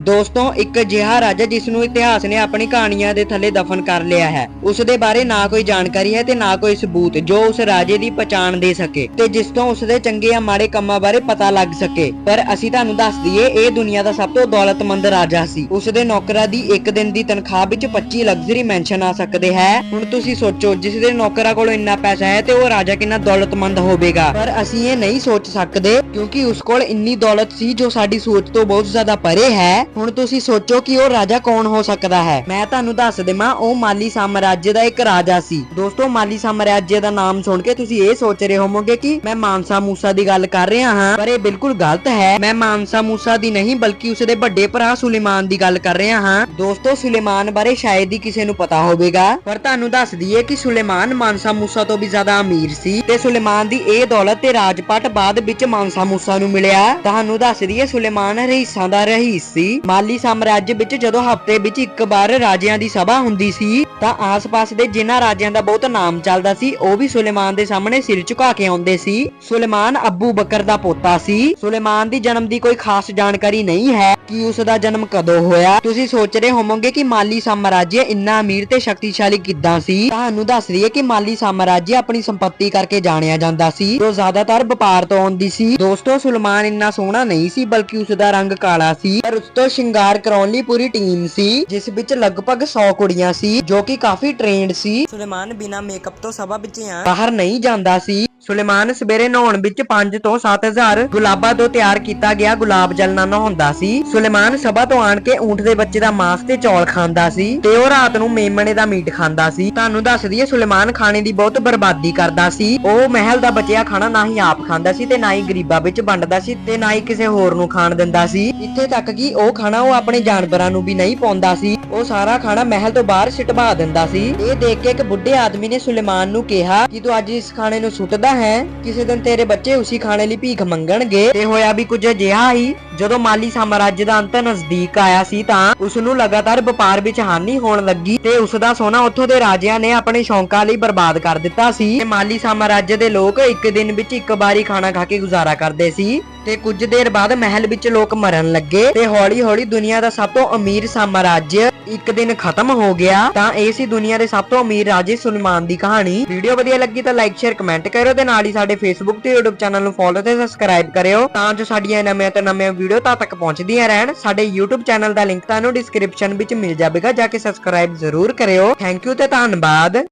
ਦੋਸਤੋ, ਇੱਕ ਅਜਿਹਾ ਰਾਜਾ ਜਿਸ ਨੂੰ ਇਤਿਹਾਸ ਨੇ ਆਪਣੀ ਕਹਾਣੀਆਂ ਦੇ ਥੱਲੇ ਦਫਨ ਕਰ ਲਿਆ ਹੈ। ਉਸ ਦੇ ਬਾਰੇ ਨਾ ਕੋਈ ਜਾਣਕਾਰੀ ਹੈ ਤੇ ਨਾ ਕੋਈ ਸਬੂਤ ਜੋ ਉਸ ਰਾਜੇ ਦੀ ਪਛਾਣ ਦੇ ਸਕੇ ਤੇ ਜਿਸ ਤੋਂ ਉਸ ਦੇ ਚੰਗੇ ਜਾਂ ਮਾੜੇ ਕੰਮਾਂ ਬਾਰੇ ਪਤਾ ਲੱਗ ਸਕੇ। ਪਰ ਅਸੀਂ ਤੁਹਾਨੂੰ ਦੱਸ ਦਈਏ, ਇਹ ਦੁਨੀਆ ਦਾ ਸਭ ਤੋਂ ਦੌਲਤਮੰਦ ਰਾਜਾ ਸੀ। ਉਸ ਦੇ ਨੌਕਰਾਂ ਦੀ ਇੱਕ ਦਿਨ ਦੀ ਤਨਖਾਹ ਵਿੱਚ 25 ਲਗਜ਼ਰੀ ਮੈਂਸ਼ਨ ਆ ਸਕਦੇ ਹੈ। ਹੁਣ ਤੁਸੀਂ ਸੋਚੋ ਜਿਸ ਦੇ ਨੌਕਰਾਂ ਕੋਲ ਇੰਨਾ ਪੈਸਾ ਹੈ ਤੇ ਉਹ ਰਾਜਾ ਕਿੰਨਾ ਦੌਲਤਮੰਦ ਹੋਵੇਗਾ। ਪਰ ਅਸੀਂ ਇਹ ਨਹੀਂ ਸੋਚ ਸਕਦੇ ਕਿਉਂਕਿ ਉਸ ਕੋਲ ਇੰਨੀ ਦੌਲਤ ਸੀ ਜੋ ਸਾਡੀ ਸੋਚ ਤੋਂ ਬਹੁਤ ਜ਼ਿਆਦਾ ਪਰੇ ਹੈ। ਹੁਣ ਤੁਸੀਂ ਸੋਚੋ ਕਿ ਉਹ ਰਾਜਾ ਕੌਣ ਹੋ ਸਕਦਾ ਹੈ। ਮੈਂ ਤੁਹਾਨੂੰ ਦੱਸ ਦੇਵਾਂ, ਉਹ ਮਾਲੀ ਸਾਮਰਾਜ ਦਾ ਇੱਕ ਰਾਜਾ ਸੀ। ਦੋਸਤੋ, ਮਾਲੀ ਸਾਮਰਾਜ ਦਾ ਨਾਮ ਸੁਣ ਕੇ ਤੁਸੀਂ ਇਹ ਸੋਚ ਰਹੇ ਹੋਵੋਗੇ ਕਿ ਮੈਂ ਮਾਨਸਾ ਮੂਸਾ ਦੀ ਗੱਲ ਕਰ ਰਿਹਾ ਹਾਂ, ਪਰ ਇਹ ਬਿਲਕੁਲ ਗਲਤ ਹੈ। ਮੈਂ ਮਾਨਸਾ ਮੂਸਾ ਦੀ ਨਹੀਂ, ਬਲਕਿ ਉਸਦੇ ਵੱਡੇ ਭਰਾ ਸੁਲੇਮਾਨ ਦੀ ਗੱਲ ਕਰ ਰਿਹਾ ਹਾਂ। ਦੋਸਤੋ, ਸੁਲੇਮਾਨ ਬਾਰੇ ਸ਼ਾਇਦ ਹੀ ਕਿਸੇ ਨੂੰ ਪਤਾ ਹੋਵੇਗਾ। ਪਰ ਤੁਹਾਨੂੰ ਦੱਸ ਦਈਏ ਕਿ ਸੁਲੇਮਾਨ ਮਾਨਸਾ ਮੂਸਾ ਤੋਂ ਵੀ ਜ਼ਿਆਦਾ ਅਮੀਰ ਸੀ ਤੇ ਸੁਲੇਮਾਨ ਦੀ ਇਹ ਦੌਲਤ ਤੇ ਰਾਜਪਾਟ ਬਾਅਦ ਵਿੱਚ ਮਾਨਸਾ ਮੂਸਾ ਨੂੰ ਮਿਲਿਆ। ਤੁਹਾਨੂੰ ਦੱਸ ਦਈਏ, ਸੁਲੇਮਾਨ ਰਹੀਸਾਂ ਦਾ ਰਹੀਸ ਸੀ। ਮਾਲੀ ਸਾਮਰਾਜ ਵਿੱਚ ਜਦੋਂ ਹਫ਼ਤੇ ਵਿੱਚ ਇੱਕ ਵਾਰ ਰਾਜਿਆਂ ਦੀ ਸਭਾ ਹੁੰਦੀ ਸੀ, ਤਾਂ ਆਸ-ਪਾਸ ਦੇ ਜਿਨ੍ਹਾਂ ਰਾਜਿਆਂ ਦਾ ਬਹੁਤ ਨਾਮ ਚੱਲਦਾ ਸੀ, ਉਹ ਵੀ ਸੁਲੇਮਾਨ ਦੇ ਸਾਹਮਣੇ ਸਿਰ ਝੁਕਾ ਕੇ ਆਉਂਦੇ ਸੀ। ਸੁਲੇਮਾਨ ਅੱਬੂ ਬਕਰ ਦਾ ਪੋਤਾ ਸੀ। ਸੁਲੇਮਾਨ ਦੀ ਜਨਮ ਦੀ ਕੋਈ ਖਾਸ ਜਾਣਕਾਰੀ ਨਹੀਂ ਹੈ ਕਿ ਉਸ ਦਾ ਜਨਮ ਕਦੋਂ ਹੋਇਆ। ਤੁਸੀਂ ਸੋਚ ਰਹੇ ਹੋਵੋਗੇ ਕਿ ਮਾਲੀ ਸਾਮਰਾਜ ਇੰਨਾ ਅਮੀਰ ਤੇ ਸ਼ਕਤੀਸ਼ਾਲੀ ਕਿੱਦਾਂ ਸੀ? ਤੁਹਾਨੂੰ ਦੱਸ ਹੈ ਕਿ ਮਾਲੀ ਸਾਮਰਾਜ ਆਪਣੀ ਸੰਪਤੀ ਕਰਕੇ ਜਾਣਿਆ ਜਾਂਦਾ ਸੀ। ਜੋ ਜ਼ਿਆਦਾਤਰ ਵਪਾਰ ਤੋਂ ਆਉਂਦੀ ਸੀ। ਦੋਸਤੋ, ਸੁਲੇਮਾਨ ਇੰਨਾ ਸੋਹਣਾ ਨਹੀਂ ਸੀ, ਬਲਕਿ ਉਸ ਦਾ ਰੰਗ ਕਾਲਾ ਸੀ। ਪਰ ਉਸ ਤੋਂ ਸ਼ਿੰਗਾਰ ਕਰਾਉਣ ਲਈ ਪੂਰੀ ਟੀਮ ਸੀ ਜਿਸ ਵਿੱਚ ਲਗਭਗ 100 ਕੁੜੀਆਂ ਸੀ ਜੋ ਕਿ ਕਾਫੀ ਟ੍ਰੇਨਡ ਸੀ। ਸੁਲੇਮਾਨ ਬਿਨਾ ਮੇਕਅਪ ਤੋਂ ਸਭਾ ਵਿੱਚ ਆ। ਬਾਹਰ ਨਹੀਂ ਜਾਂਦਾ ਸੀ। ਸੁਲੇਮਾਨ ਸਵੇਰੇ ਨਹਾਉਣ ਵਿੱਚ 5 ਤੋਂ 7000 ਗੁਲਾਬਾਂ ਤੋਂ ਤਿਆਰ ਕੀਤਾ ਗਿਆ ਗੁਲਾਬ ਜਲ ਨਾਲ ਨਹਾਉਂਦਾ ਸੀ। ਸੁਲੇਮਾਨ ਸਭਾ ਤੋਂ ਆਣ ਕੇ ਊਂਠ ਦੇ ਬੱਚੇ ਦਾ ਮਾਸ ਤੇ ਚੌਲ ਖਾਂਦਾ ਸੀ ਤੇ ਉਹ ਰਾਤ ਨੂੰ ਮੇਮਣੇ ਦਾ ਮੀਟ ਖਾਂਦਾ ਸੀ। ਤੁਹਾਨੂੰ ਦੱਸ ਦਈਏ, ਸੁਲੇਮਾਨ ਖਾਣੇ ਦੀ ਬਹੁਤ ਬਰਬਾਦੀ ਕਰਦਾ ਸੀ। ਉਹ ਮਹਿਲ ਦਾ ਬਚਿਆ ਖਾਣਾ ਨਾ ਹੀ ਆਪ ਖਾਂਦਾ ਸੀ ਤੇ ਨਾ ਹੀ ਗਰੀਬਾਂ ਵਿੱਚ ਵੰਡਦਾ ਸੀ ਤੇ ਨਾ ਹੀ ਕਿਸੇ ਹੋਰ ਨੂੰ ਖਾਣ ਦਿੰਦਾ ਸੀ। ਇੱਥੇ ਤੱਕ ਕਿ ਉਹ ਖਾਣਾ ਉਹ ਆਪਣੇ ਜਾਨਵਰਾਂ ਨੂੰ ਵੀ ਨਹੀਂ ਪਾਉਂਦਾ ਸੀ। ਉਹ ਸਾਰਾ ਖਾਣਾ ਮਹਿਲ ਤੋਂ ਬਾਹਰ ਸਿਟਵਾ ਦਿੰਦਾ ਸੀ। ਇਹ ਦੇਖ ਕੇ ਇੱਕ ਬੁੱਢੇ ਆਦਮੀ ਨੇ ਸੁਲੇਮਾਨ ਨੂੰ ਕਿਹਾ ਕਿ ਤੂੰ ਅੱਜ ਇਸ ਖਾਣੇ ਨੂੰ ਸੁੱਟਦਾ ਹੈ? ਕਿਸੇ ਦਿਨ ਤੇਰੇ ਬੱਚੇ ਉਸੇ ਖਾਣੇ ਲਈ ਭੀਖ ਮੰਗਣਗੇ। ਤੇ ਹੋਇਆ ਵੀ ਕੁਝ ਅਜਿਹਾ ਹੀ। ਜਦੋਂ ਮਾਲੀ ਸਾਮਰਾਜ ਦਾ ਅੰਤ ਨਜ਼ਦੀਕ ਆਇਆ ਸੀ ਤਾਂ ਉਸ ਨੂੰ ਲਗਾਤਾਰ ਵਪਾਰ ਵਿੱਚ ਹਾਨੀ ਹੋਣ ਲੱਗੀ ਤੇ ਉਸ ਦਾ ਸੋਨਾ ਉੱਥੋਂ ਦੇ ਰਾਜਿਆਂ ਨੇ ਆਪਣੇ ਸ਼ੌਂਕਾਂ ਲਈ ਬਰਬਾਦ ਕਰ ਦਿੱਤਾ ਸੀ। ਤੇ ਮਾਲੀ ਸਾਮਰਾਜ ਦੇ ਲੋਕ ਇੱਕ ਦਿਨ ਵਿੱਚ ਇੱਕ ਵਾਰੀ ਖਾਣਾ ਖਾ ਕੇ ਗੁਜ਼ਾਰਾ ਕਰਦੇ ਸੀ। ਤੇ ਕੁਝ ਦੇਰ ਬਾਅਦ ਮਹਿਲ ਵਿੱਚ ਲੋਕ ਮਰਨ ਲੱਗੇ ਤੇ ਹੌਲੀ-ਹੌਲੀ ਦੁਨੀਆ ਦਾ ਸਭ ਤੋਂ ਅਮੀਰ ਸਾਮਰਾਜ ਇੱਕ ਦਿਨ ਖਤਮ ਹੋ ਗਿਆ। ਤਾਂ ਇਹ ਸੀ ਦੁਨੀਆ ਦੇ ਸਭ ਤੋਂ ਅਮੀਰ ਰਾਜੇ ਸੁਲਮਾਨ ਦੀ ਕਹਾਣੀ। ਵੀਡੀਓ ਵਧੀਆ ਲੱਗੀ ਤਾਂ ਲਾਈਕ ਸ਼ੇਅਰ ਕਮੈਂਟ ਕਰਿਓ ਤੇ ਨਾਲ ਹੀ ਸਾਡੇ ਫੇਸਬੁੱਕ ਤੇ YouTube ਚੈਨਲ ਨੂੰ ਫੋਲੋ ਤੇ ਸਬਸਕ੍ਰਾਈਬ ਕਰਿਓ ਤਾਂ ਜੋ ਸਾਡੀਆਂ ਨਵੀਆਂ ਤੋਂ ਨਵੀਆਂ ਵੀਡੀਓ ਤਾਂ ਤੱਕ ਪਹੁੰਚਦੀਆਂ ਰਹਿਣ। ਸਾਡੇ YouTube ਚੈਨਲ ਦਾ ਲਿੰਕ ਤੁਹਾਨੂੰ ਡਿਸਕ੍ਰਿਪਸ਼ਨ ਵਿੱਚ ਮਿਲ ਜਾਵੇਗਾ, ਜਾ ਕੇ ਸਬਸਕ੍ਰਾਈਬ ਜ਼ਰੂਰ ਕਰਿਓ। ਥੈਂਕ ਯੂ ਤੇ ਧੰਨਵਾਦ।